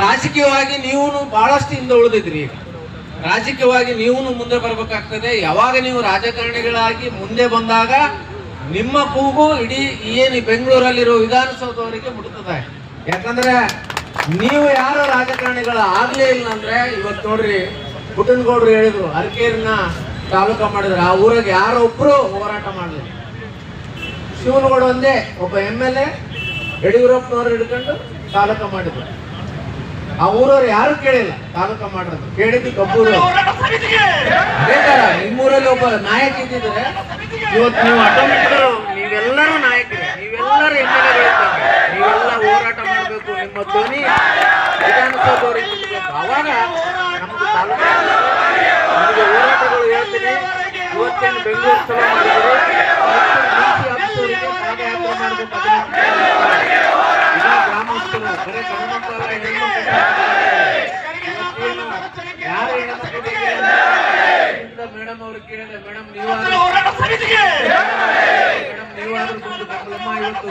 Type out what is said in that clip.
ರಾಜಕೀಯವಾಗಿ ನೀವು ಬಹಳಷ್ಟು ಹಿಂದೆ ಉಳಿದಿದ್ರಿ. ರಾಜಕೀಯವಾಗಿ ನೀವು ಮುಂದೆ ಬರಬೇಕಾಗ್ತದೆ. ಯಾವಾಗ ನೀವು ರಾಜಕಾರಣಿಗಳಾಗಿ ಮುಂದೆ ಬಂದಾಗ ನಿಮ್ಮ ಕೂಗು ಇಡೀ ಏನು ಬೆಂಗಳೂರಲ್ಲಿರೋ ವಿಧಾನಸೌಧವರಿಗೆ ಮುಟ್ತದೆ. ಯಾಕಂದ್ರೆ ನೀವು ಯಾರು ರಾಜಕಾರಣಿಗಳು ಆಗ್ಲೇ ಇಲ್ಲ ಅಂದ್ರೆ ಇವತ್ತು ನೋಡ್ರಿ ಪುಟ್ಟನಗೌಡರು ಹೇಳಿದ್ರು, ಅರ್ಕೇರಿನ ತಾಲೂಕ ಮಾಡಿದ್ರು. ಆ ಊರಾಗ ಯಾರೊಬ್ರು ಹೋರಾಟ ಮಾಡಿದ್ರು ಶಿವನಗೌಡ ಒಂದೇ, ಒಬ್ಬ ಎಂ ಎಲ್ ಎ, ಯಡಿಯೂರಪ್ಪನವ್ರು ಹಿಡ್ಕೊಂಡು ತಾಲೂಕ ಮಾಡಿದ್ರು. ಆ ಊರವ್ರು ಯಾರು ಕೇಳಿಲ್ಲ. ತಾಲೂಕ ಮಾಡೋದು ಕೇಳಿದ್ದು ಕಬ್ಬೂರು ನಿಮ್ಮೂರಲ್ಲಿ ಒಬ್ಬ ನಾಯಕ ಇದ್ದಿದ್ರೆ ಇವತ್ತು ನೀವು ಆಟೋಮೆಟಿಕ್ ನೀವೆಲ್ಲರೂ ನಾಯಕರು. ನೀವೆಲ್ಲರೂ ಎಲ್ ನೀವೆಲ್ಲ ಹೋರಾಟ ಮಾಡಬೇಕು. ನಿಮ್ಮ ಧ್ವನಿ ವಿಧಾನಸಭೆಯವರಿಗೆ ಮುಟ್ಬೇಕು. ಅವಾಗ ನಮ್ದು ತಾಲೂಕು ನಮಗೆ ಹೋರಾಟಗಳು ಹೇಳ್ತೀನಿ. ಇವತ್ತೇನು ಬೆಂಗಳೂರು ಸಭೆ ಮಾಡಿದ್ರು ಮೇಡಮ್ ಅವರು ಕೇಳಿದ ಮೇಡಮ್ ನೀವು ಮೇಡಮ್ ನೀವಾದ್ರೂ ಬಂದು ನಮ್ಮ ಇವತ್ತು